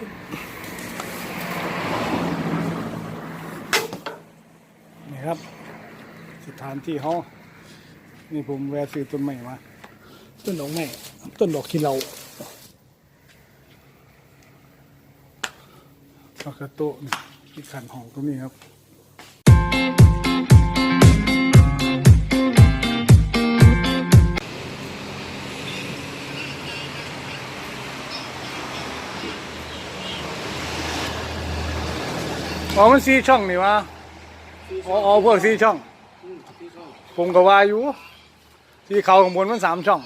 นี่ครับ สถานที่เขานี่ผมแวะซื้อต้นไม้มา ต้นดอกไม้ต้นดอกที่เราปากกาโตะนี่ที่ขันห้องตรงนี้ครับ อ๋อมันสีช่องนี่วะอ๋ออ๋อพวกสีช่อง ผมก็ว่าอยู่สีเขาข้างบนมันสามช่อง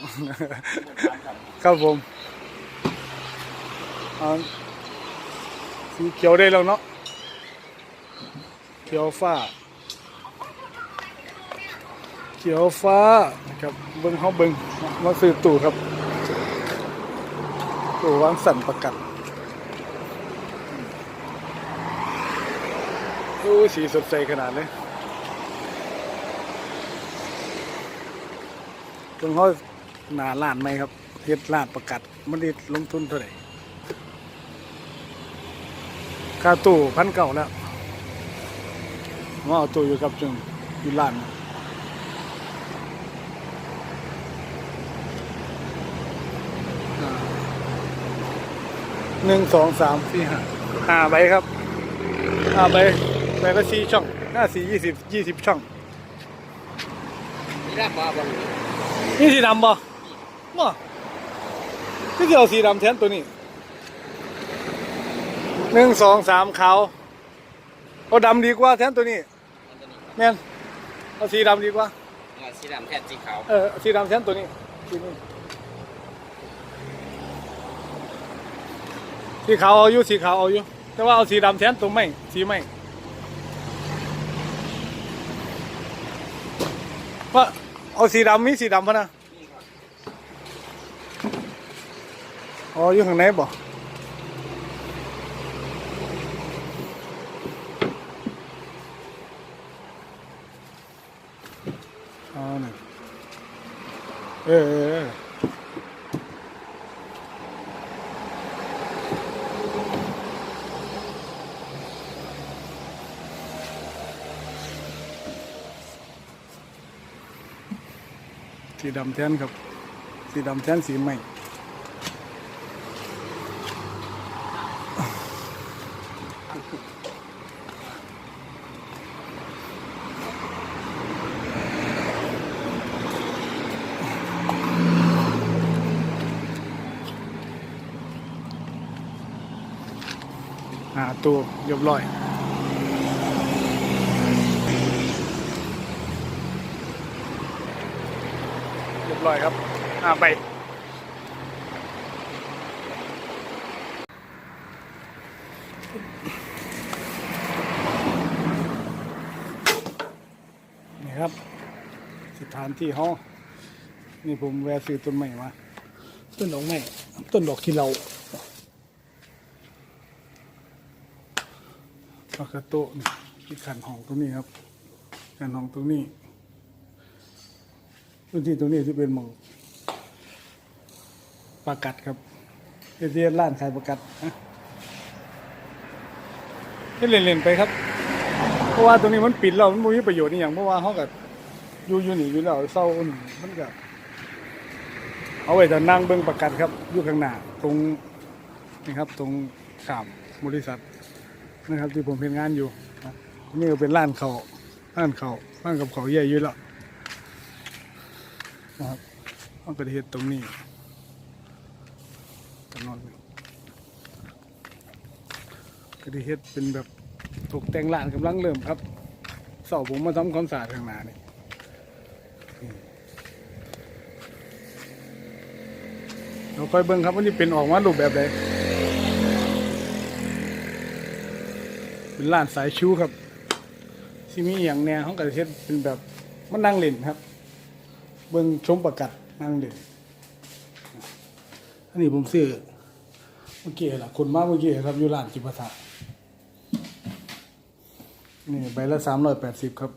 ครับผมเอาสีเขียวได้แล้วเนาะเขียวฟ้า เขียวฟ้านะครับเบิ้งเขาเบิ้งมาซื้อตู้ครับตู้วางสั่นประกัน โอ้สีสดใสขนาดเลยตรงเขาหนาล้านไหมครับเฮ็ดล้านประกัดมันได้ลงทุนเท่าไหร่ค่าตู้พันเก่าแล้วว่าเอาตู้อยู่กับจึงอยู่ล้านหนึ่งสองสามสี่ห้าห้าใบครับอ่าไป ไปละสี่ช่องห้าสี่ยี่สิบยี่สิบช่องนี่รับมาบ้างนี่สีดำบ่บ่ก็จะเอาสีดำแทนตัวนี้หนึ่งสองสามขาวเอาดำดีกว่าแทนตัวนี้อันตัวนี้แม่นเอาสีดำดีกว่าอ่าสีดำแทนสีขาวเออเอาสีดำแทนตัวนี้สีนี้สีขาวเอาอยู่สีขาวเอาอยู่แต่ว่าเอาสีดำแทนตัวไม่สีไม่ ว่าเอาสีดำมีสีดำปะนะอ๋ออยู่ข้างในบ่อ๋อนี่เออเออเออ สีดำแทนครับ สีดำแทนสีใหม่หาตัวเรียบร้อย รียบร้อยครับอ่าไปนี่ครับสถานที่ห้องนี่ผมแวะซื้อต้นไม้มา ต้นดอกไม้ต้นดอกขี้เราปากกาโตะนี่ที่ขันห้องตรงนี้ครับขันห้องตรงนี้ พื้นที่ตรงนี้ที่เป็นหมองปากัดครับเรียนร้านขายประกัดนะให้เล่นๆไปครับ เพราะว่าตรงนี้มันปิดแล้วมันไม่มีประโยชน์อย่างเพราะว่าเขากับอยู่อยู่นี่อยู่แล้วเศร้านี่มันก็เอาไว้แต่นั่งเบิ้งประกันครับอยู่ข้างหน้าตรงนี่ครับ ตรงขามบริษัทนะครับที่ผมเป็นงานอยู่นี่ก็เป็นร้านเขาร้านเขาร้านกับเขาใหญ่อยู่แล้ว นะครับมันก็ได้เฮ็ดตรงนี้ตรงนั้นก็ได้เฮ็ดเป็นแบบตกแต่งร้านกำลังเริ่มครับเสาผมมาทำความสะอาดข้างหน้านี่เราค่อยเบิ่งครับว่านี่เป็นออกมารูปแบบใดเป็นร้านสายชูครับที่มีอย่างแนวเขาก็จะเฮ็ดเป็นแบบมันนั่งเล่นครับ เบิ่งชมประกัดนั่งเล่นอันนี้ผมซื้อเมื่อกี้ล่ะคนมาเมื่อกี้ครับอยู่ร้านจิปาถะนี่ใบละสามร้อยแปดสิบครับ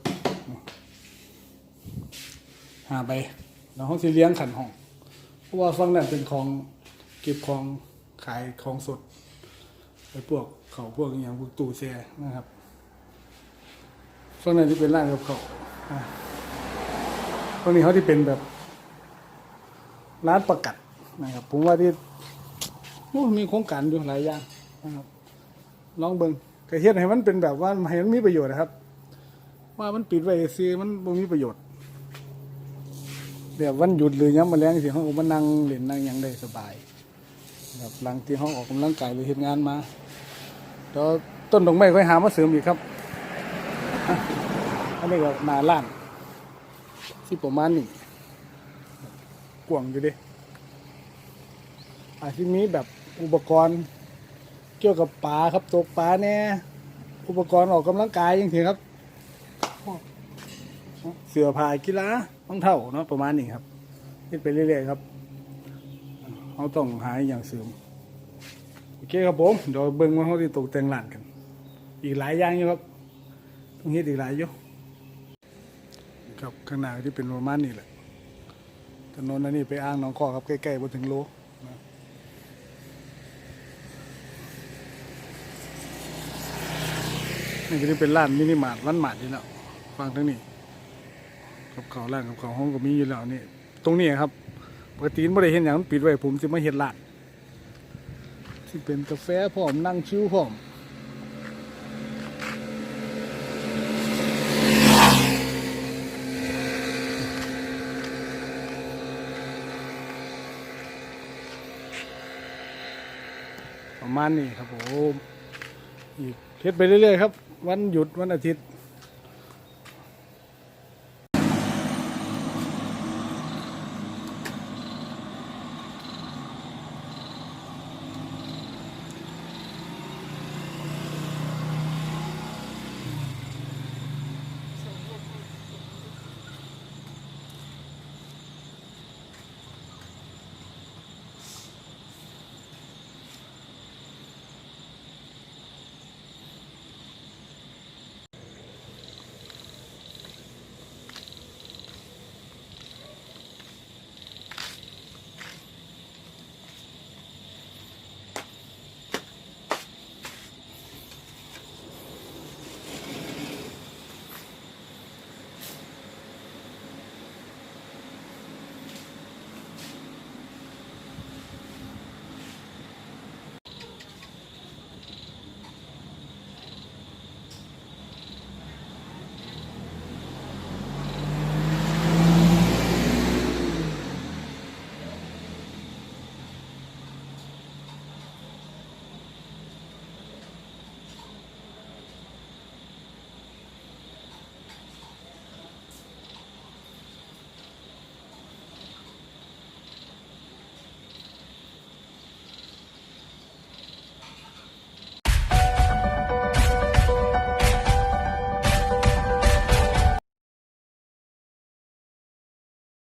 หาใบแล้วห้องสีเลี้ยงขันห้องเพราะว่าฝั่งนั้นเป็นของเก็บของขายของสดไอ้พวกเขาพวกอย่างพวกตู้แช่นะครับส่วนนั้นที่เป็นร้านกับเขา วอะตรงนี้เขาที่เป็นแบบร้านประกัดนะครับ ผมว่าที่โอ้มีโครงการอยู่หลายอย่างนะครับลองเบิ่งกระเฮ็ดให้มันเป็นแบบว่าให้มันมีประโยชน์นะครับ ว่ามันปิดไว้ซื้อมันบ่มีประโยชน์แบบวันหยุดหรือย้ำมาแรงสิเขาก็มานั่งเล่นนั่งยังได้สบายแบบหลังที่เขาออกกำลังกายหรือเฮ็ดงานมาแล้วต้นดอกไม้ค่อยหามาเสริมอีกครับอันนี้ก็นาล้าน ที่ประมาณนี้กว้างอยู่เดิอาจจะมีแบบอุปกรณ์เกี่ยวกับปลาครับตกปลาเนี่ยอุปกรณ์ออกกำลังกายยังถือครับเสือผ้ากีฬารองเท้าเนาะประมาณนี้ครับคิดไปเรื่อยๆครับเราต้องหาอหย่างเสริมโอเคครับผมเดี๋ยวเบิ่งว่าเขาที่ตกแต่งร้านกัน อีกหลายอย่างอยู่ครับต้องเฮ็ดอีกหลายอยู่ ครับข้างหน้าที่เป็นประมาณนี้แหละถนนอันนี้ไปอ้างน้องคอครับใกล้ๆบนถึงโลนี่ก็จะเป็นร้านมินิมาร์ทร้านมาร์ทอยู่แล้วฟังทั้งนี้กับเขาร้านกับเขาห้องก็มีอยู่แล้วนี่ตรงนี้ครับปกติไม่ได้เห็นอย่างมันปิดไว้ผมจะมาเห็นร้านที่เป็นกาแฟพร้อมนั่งชิวพร้อม ประมาณนี้ครับผมอีกเฮ็ดไปเรื่อยๆครับ วันหยุดวันอาทิตย์